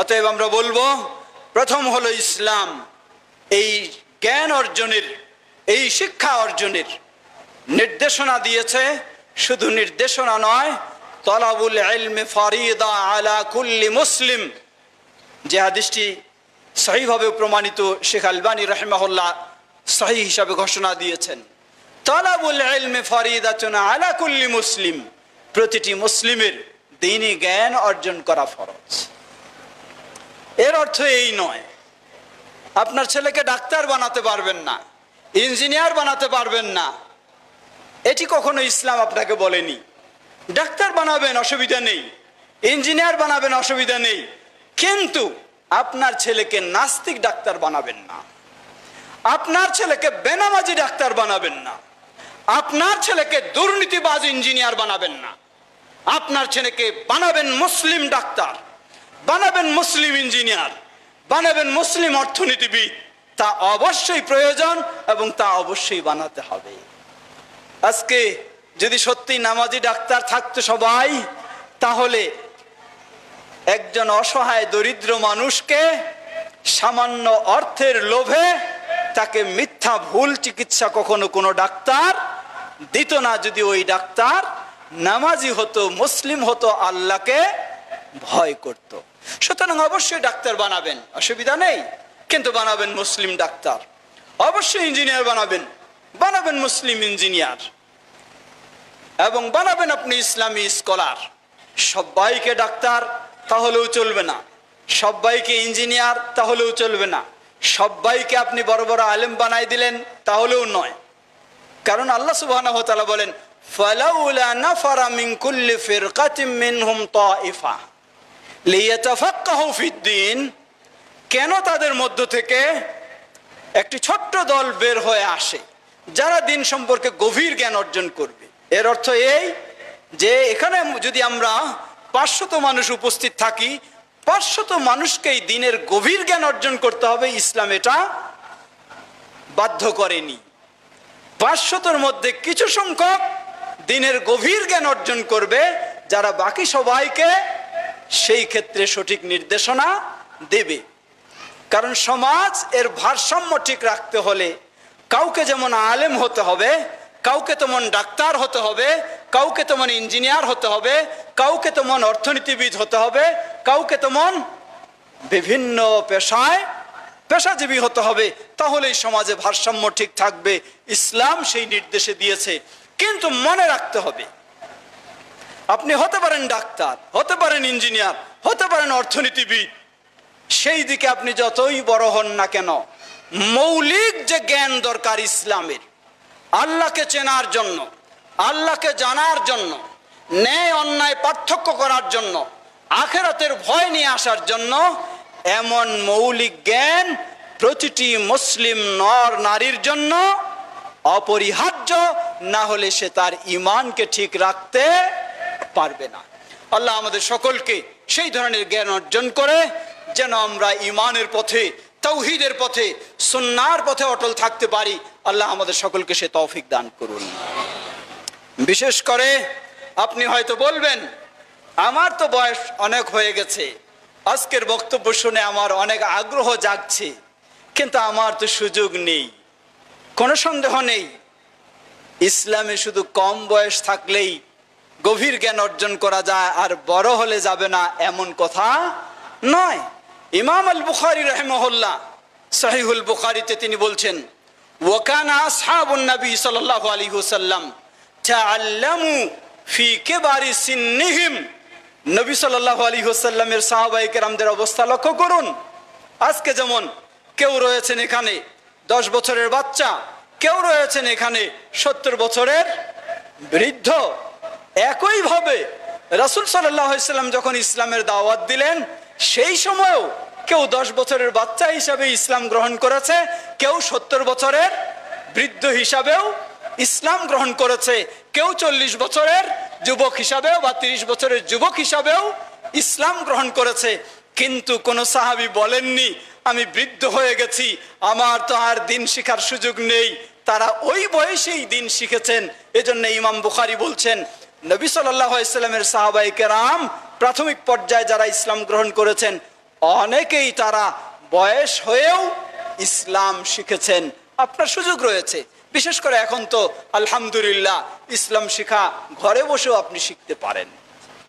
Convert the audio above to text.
অতএব আমরা বলব, প্রথম হলো ইসলাম। এই জ্ঞান অর্জনের, এই শিক্ষা অর্জনের নির্দেশনা দিয়েছে। শুধু নির্দেশনা নয়, তলাবুল ইলমে ফরিদা আলা কুল্লি মুসলিম। যে হাদিসটি সহিভাবে প্রমাণিত শেখ আলবানী রহমাহুল্লাহ সহি হিসাবে ঘোষণা দিয়েছেন। তলাবুল ইলমে ফরিদাতুন আলা কুল্লি মুসলিম। প্রতিটি মুসলিমের দিনই জ্ঞান অর্জন করা ফরজ। এর অর্থ এই নয়। আপনার ছেলেকে ডাক্তার বানাতে পারবেন না, ইঞ্জিনিয়ার বানাতে পারবেন না। এটি কখনো ইসলাম আপনাকে বলেনি। ডাক্তার বানাবেন, অসুবিধা নেই। ইঞ্জিনিয়ার বানাবেন, অসুবিধা নেই। কিন্তু আপনার ছেলেকে নাস্তিক ডাক্তার বানাবেন না। আপনার ছেলেকে বেনামাজি ডাক্তার বানাবেন না। আপনার ছেলেকে দুর্নীতিবাজ ইঞ্জিনিয়ার বানাবেন না। আপনার ছেলেকে বানাবেন মুসলিম ডাক্তার। বানাবেন মুসলিম ইঞ্জিনিয়ার, বানাবেন মুসলিম অর্থনীতিবিদ। তা অবশ্যই প্রয়োজন এবং তা অবশ্যই বানাতে হবে। আজকে যদি সত্যি নামাজি ডাক্তার থাকতো সবাই, তাহলে একজন অসহায় দরিদ্র মানুষকে সামান্য অর্থের লোভে তাকে মিথ্যা ভুল চিকিৎসা কখনো কোনো ডাক্তার দিত না। যদি ওই ডাক্তার নামাজি হতো, মুসলিম হতো, আল্লাহকে ভয় করত। সুতরাং অবশ্যই ডাক্তার বানাবেন, অসুবিধা নেই, কিন্তু বানাবেন মুসলিম ডাক্তার। অবশ্যই ইঞ্জিনিয়ার বানাবেন বানাবেন মুসলিম ইঞ্জিনিয়ার। এবং বানাবেন আপনি ইসলামী স্কলার। সবাইকে ডাক্তার, তাহলেও চলবে না। সবাইকে ইঞ্জিনিয়ার, তাহলেও চলবে না। সবাইকে আপনি বড় বড় আলেম বানাই দিলেন, তাহলেও নয়। কারণ আল্লাহ তাআলা বলেন, ফালাউলা নাফারা মিন কুল্লি ফিরকাতিন মিনহুম তাইফা। লিয়াতাফাক্কাহু ফিদ্দিন, কেন তাদের মধ্য থেকে একটি ছোট্ট দল বের হয়ে আসে, যারা দিন সম্পর্কে গভীর জ্ঞান অর্জন করবে? এর অর্থ এই যে এখানে যদি আমরা পাঁচশত মানুষ উপস্থিত থাকি, পাঁচশত মানুষকেই দিনের গভীর জ্ঞান অর্জন করতে হবে, ইসলাম এটা বাধ্য করেনি। পাঁচশতর মধ্যে কিছু সংখ্যক দিনের গভীর জ্ঞান অর্জন করবে, যারা বাকি সবাইকে সেই ক্ষেত্রে সঠিক নির্দেশনা দেবে। কারণ সমাজ এর ভারসাম্য ঠিক রাখতে হলে কাউকে যেমন আলেম হতে হবে, কাউকে তেমন ডাক্তার হতে হবে, কাউকে তেমন ইঞ্জিনিয়ার হতে হবে, কাউকে তেমন অর্থনীতিবিদ হতে হবে, কাউকে তেমন বিভিন্ন পেশায় পেশাজীবী হতে হবে, তাহলেই সমাজে ভারসাম্য ঠিক থাকবে। ইসলাম সেই নির্দেশে দিয়েছে, কিন্তু মনে রাখতে হবে আপনি হতে পারেন ডাক্তার, হতে পারেন ইঞ্জিনিয়ার, হতে পারেন অর্থনীতিবিদ। সেই দিকে আপনি যতই বড় হন না কেন, মৌলিক যে জ্ঞান দরকার ইসলামের, আল্লাহকে চেনার জন্য, আল্লাহকে জানার জন্য, ন্যায় অন্যায় পার্থক্য করার জন্য, আখেরাতের ভয় নিয়ে আসার জন্য, এমন মৌলিক জ্ঞান প্রতিটি মুসলিম নর নারীর জন্য অপরিহার্য, না হলে সে তার ইমানকে ঠিক রাখতে পারবে না। আল্লাহ আমাদের সকলকে সেই ধরনের জ্ঞান অর্জন করে, যেন আমরা ইমানের পথে, তৌহিদের পথে, সুন্নার পথে অটল থাকতে পারি। আল্লাহ আমাদের সকলকে সে তৌফিক দান করুন। বিশেষ করে আপনি হয়তো বলবেন, আমার তো বয়স অনেক হয়ে গেছে। আজকের বক্তব্য শুনে আমার অনেক আগ্রহ জাগছে, কিন্তু আমার তো সুযোগ নেই। কোনো সন্দেহ নেই। ইসলামে শুধু কম বয়স থাকলেই গভীর জ্ঞান অর্জন করা যায় আর বড় হলে যাবে না এমন কথা নয়। ইমাম আল বুখারি রহমহল্লা সাহিহুল বুখারিতে তিনি বলছেন ওয়াকানা আসহাবুন নবী সাল্লাল্লাহু আলাইহি ওয়াসাল্লাম তাআল্লামু ফি কিবারি সিন্নিহিম। নবী সাল্লাল্লাহু আলাইহি ওয়াসাল্লামের সাহাবায়ে কেরামদের অবস্থা লক্ষ্য করুন। আজকে যেমন কেউ রয়েছেন এখানে দশ বছরের বাচ্চা, কেউ রয়েছেন এখানে সত্তর বছরের বৃদ্ধ। একইভাবে রাসুল সাল্লাম যখন ইসলামের দাওয়াত দিলেন, সেই সময়ও কেউ দশ বছরের বাচ্চা হিসাবে ইসলাম গ্রহণ করেছে, কেউ সত্তর বছরের বৃদ্ধ হিসাবেও ইসলাম গ্রহণ করেছে, কেউ চল্লিশ বছরের যুবক হিসাবেও বা তিরিশ বছরের যুবক হিসাবেও ইসলাম গ্রহণ করেছে। কিন্তু কোন সাহাবি বলেননি, আমি বৃদ্ধ হয়ে গেছি, আমার তো আর দিন শিখার সুযোগ নেই। তারা ওই বয়সেই দিন শিখেছেন। এজন্য ইমাম বুখারি বলছেন নবী সাল্লামের সাহাবাই কেরাম প্রাথমিক পর্যায়ে যারা ইসলাম গ্রহণ করেছেন, অনেকেই তারা বয়স হয়েও ইসলাম শিখেছেন। আপনার সুযোগ রয়েছে। বিশেষ করে এখন তো আলহামদুলিল্লাহ, ইসলাম শিখা ঘরে বসেও আপনি শিখতে পারেন।